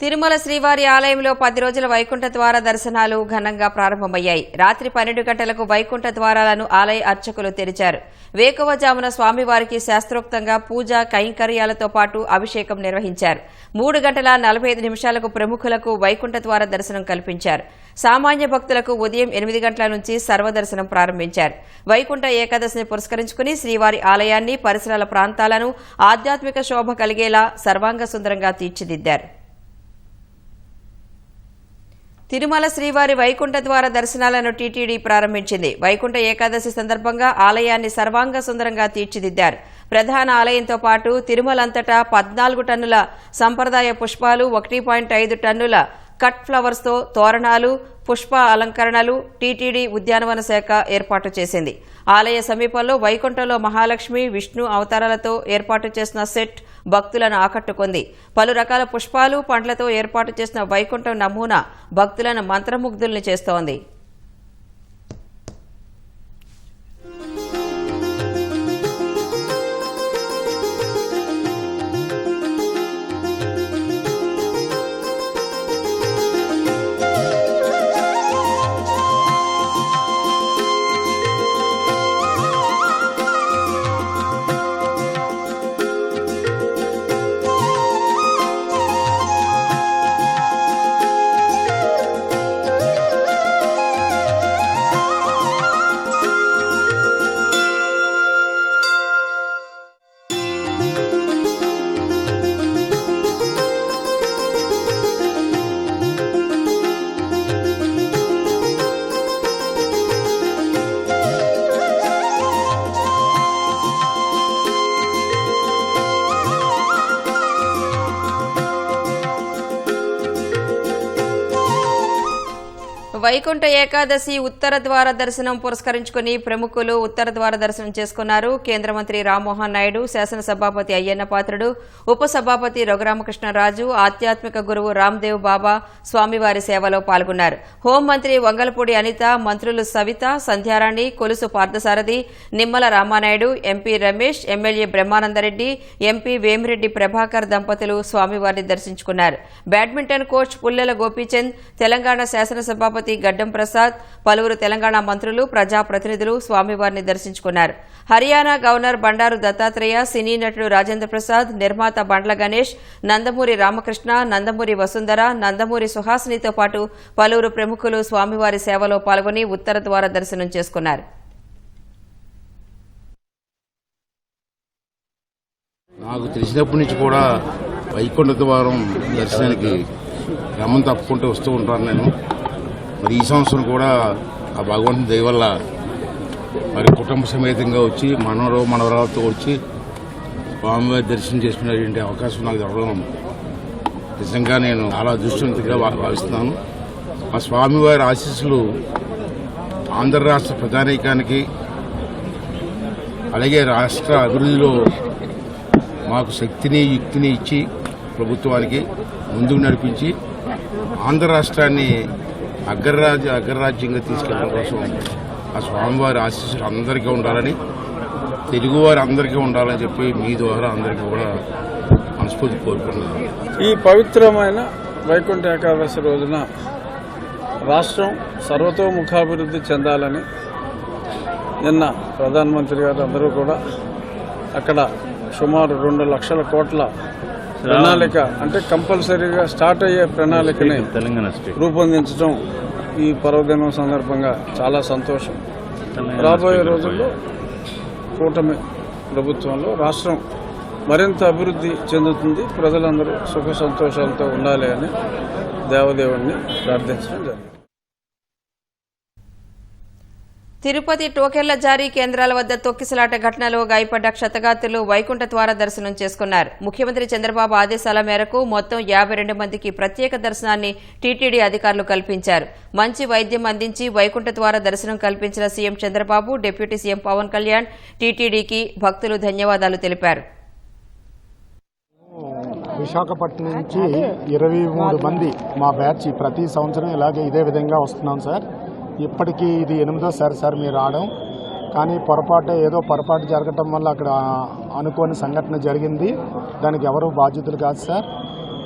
తిరుమల శ్రీవారి ఆలయంలో పది రోజుల వైకుంఠ ద్వార దర్శనాలు ఘనంగా ప్రారంభమయ్యాయి. రాత్రి పన్నెండు గంటలకు వైకుంఠ ద్వారాలను ఆలయ అర్చకులు తెరిచారు. వేకువజామున స్వామివారికి శాస్త్రోక్తంగా పూజ కైంకర్యాలతో పాటు అభిషేకం నిర్వహించారు. మూడు గంటల నలభై ఐదు నిమిషాలకు ప్రముఖులకు వైకుంఠ ద్వార దర్శనం కల్పించారు. సామాన్య భక్తులకు ఉదయం ఎనిమిది గంటల నుంచి సర్వదర్శనం ప్రారంభించారు. వైకుంఠ ఏకాదశిని పురస్కరించుకుని శ్రీవారి ఆలయాన్ని పరిసరాల ప్రాంతాలను ఆధ్యాత్మిక శోభ కలిగేలా సర్వాంగ సుందరంగా తీర్చిదిద్దారు. తిరుమల శ్రీవారి వైకుంఠ ద్వార దర్శనాలను టీటీడీ ప్రారంభించింది. వైకుంఠ ఏకాదశి సందర్భంగా ఆలయాన్ని సర్వాంగ సుందరంగా తీర్చిదిద్దారు. ప్రధాన ఆలయంతో పాటు తిరుమలంతటా పద్నాలుగు టన్నుల సంప్రదాయ పుష్పాలు ఒకటి పాయింట్ ఐదు టన్నుల కట్ ఫ్లవర్స్తో తోరణాలు పుష్ప అలంకరణలు టీటీడీ ఉద్యానవన శాఖ ఏర్పాటు చేసింది. ఆలయ సమీపంలో వైకుంఠంలో మహాలక్ష్మి విష్ణు అవతారాలతో ఏర్పాటు చేసిన సెట్ భక్తులను ఆకట్టుకుంది. పలు రకాల పుష్పాలు పండ్లతో ఏర్పాటు చేసిన వైకుంఠం నమూనా భక్తులను మంత్రముగ్ధుల్ని చేస్తోంది. వైకుంఠ ఏకాదశి ఉత్తర ద్వార దర్శనం పురస్కరించుకుని ప్రముఖులు ఉత్తర ద్వార దర్శనం చేసుకున్నారు. కేంద్ర మంత్రి రామ్మోహన్ నాయుడు శాసనసభాపతి అయ్యన్న పాత్రుడు ఉపసభాపతి రఘురామకృష్ణరాజు ఆధ్యాత్మిక గురువు రామ్దేవ్ బాబా స్వామివారి సేవలో పాల్గొన్నారు. హోంమంత్రి వంగలపూడి అనిత మంత్రులు Savitha Sandhyarani Kolusu Parthasarathy Nimmala Ramanaidu MP Ramesh MLA Brahmanandareddy MP Vemireddy Prabhakar దంపతులు స్వామివారిని దర్శించుకున్నారు. బ్యాడ్మింటన్ కోచ్ పుల్లెల గోపీచంద్ తెలంగాణ శాసనసభాపతి గడ్డం ప్రసాద్ పలువురు తెలంగాణ మంత్రులు ప్రజాప్రతినిధులు స్వామివారిని దర్శించుకున్నారు. హర్యానా గవర్నర్ బండారు దత్తాత్రేయ సినీ నటుడు రాజేంద్ర ప్రసాద్ నిర్మాత బండ్ల గణేష్ నందమూరి రామకృష్ణ నందమూరి వసుంధర నందమూరి సుహాసినితో పాటు పలువురు ప్రముఖులు స్వామివారి సేవలో పాల్గొని ఉత్తర ద్వార దర్శనం చేసుకున్నారు. నాకు తెలిసినప్పటి నుంచి కూడా వైకుంఠ ద్వారం దర్శనానికి క్రమం తప్పుకుంటూ వస్తూ ఉంటాను నేను. మరి ఈ సంవత్సరం కూడా ఆ భగవంతుని దయ వల్ల మరి కుటుంబ సమేతంగా వచ్చి మనవరు మనవరాలతో వచ్చి స్వామివారి దర్శనం చేసుకునేటువంటి అవకాశం నాకు దొరకడం నిజంగా నేను చాలా దృష్టిగా భావిస్తున్నాను. మా స్వామివారి ఆశీస్సులు ఆంధ్ర రాష్ట్ర ప్రధానికానికి అలాగే రాష్ట్ర అభివృద్ధిలో మాకు శక్తిని యుక్తిని ఇచ్చి ప్రభుత్వానికి ముందుకు నడిపించి ఆంధ్ర రాష్ట్రాన్ని అగ్రరాజ్య అగ్రరాజ్యంగా తీసుకెళ్ళడం కోసం ఆ స్వామివారి ఆశీస్సులు అందరికీ ఉండాలని తెలుగువారు అందరికీ ఉండాలని చెప్పి మీ ద్వారా అందరికీ కూడా మనస్ఫూర్తి కోరుకుంటున్నాను. ఈ పవిత్రమైన వైకుంఠ ఏకాదశి రోజున రాష్ట్రం సర్వతోముఖాభివృద్ధి చెందాలని నిన్న ప్రధానమంత్రి గారు అందరూ కూడా అక్కడ సుమారు రెండు లక్షల కోట్ల ప్రణాళిక అంటే కంపల్సరీగా స్టార్ట్ అయ్యే ప్రణాళికని రూపొందించడం ఈ పర్వదినం సందర్భంగా చాలా సంతోషం. రాబోయే రోజుల్లో కూటమి ప్రభుత్వంలో రాష్ట్రం మరింత అభివృద్ధి చెందుతుంది. ప్రజలందరూ సుఖ సంతోషాలతో ఉండాలి అని దేవదేవుణ్ణి ప్రార్థించడం జరిగింది. తిరుపతి టోకెళ్ళ జారీ కేంద్రాల వద్ద తొక్కిసలాట ఘటనలో గాయపడ్డ క్షతగాత్రులు వైకుంఠ ద్వార దర్శనం చేసుకున్నారు. ముఖ్యమంత్రి చంద్రబాబు ఆదేశాల మేరకు మొత్తం యాభై రెండు మందికి ప్రత్యేక దర్శనాన్ని టీటీడీ అధికారులు కల్పించారు. మంచి వైద్యం అందించి వైకుంఠ ద్వార దర్శనం కల్పించిన CM Chandrababu deputy CM Pawan Kalyan టీటీడీకి భక్తులు ధన్యవాదాలు తెలిపారు. విశాఖపట్నం నుంచి ఇరవై మూడు మంది మా బ్యాచ్ ప్రతి సంవత్సరం ఇలాగే ఇదే విధంగా వస్తున్నాం సార్. ఇప్పటికీ ఇది ఎనిమిదోసారి సార్ మీరు రావడం. కానీ పొరపాటు ఏదో పొరపాటు జరగటం వల్ల అక్కడ అనుకోని సంఘటన జరిగింది. దానికి ఎవరు బాధ్యతలు కాదు సార్.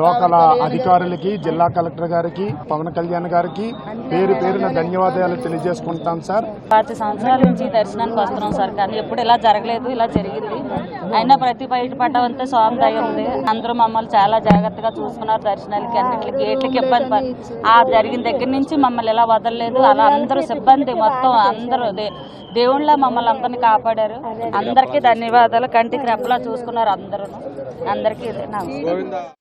లోకల్ అధికారులకి జిల్లా కలెక్టర్ గారికి పవన్ కళ్యాణ్ గారికి పేరు పేరున ధన్యవాదాలు తెలియజేసుకుంటాం సార్. పాతి సంవత్సరాల నుంచి దర్శనానికి వస్తున్నాం సార్ కానీ ఎప్పుడు ఇలా జరగలేదు ఇలా జరిగింది. అయినా ప్రతి బయట పడ్డవంతా స్వామి దయ ఉంది. అందరూ మమ్మల్ని చాలా జాగ్రత్తగా చూసుకున్నారు దర్శనాలకి అన్నింటికి గేట్లకి ఇబ్బంది ఆ జరిగిన దగ్గర నుంచి మమ్మల్ని ఇలా వదలలేదు అలా అందరూ సిబ్బంది మొత్తం అందరూ దేవుళ్ళ మమ్మల్ని అందరినీ కాపాడారు. అందరికీ ధన్యవాదాలు కంటికి రెప్పలా చూసుకున్నారు అందరూ అందరికీ నమస్కారం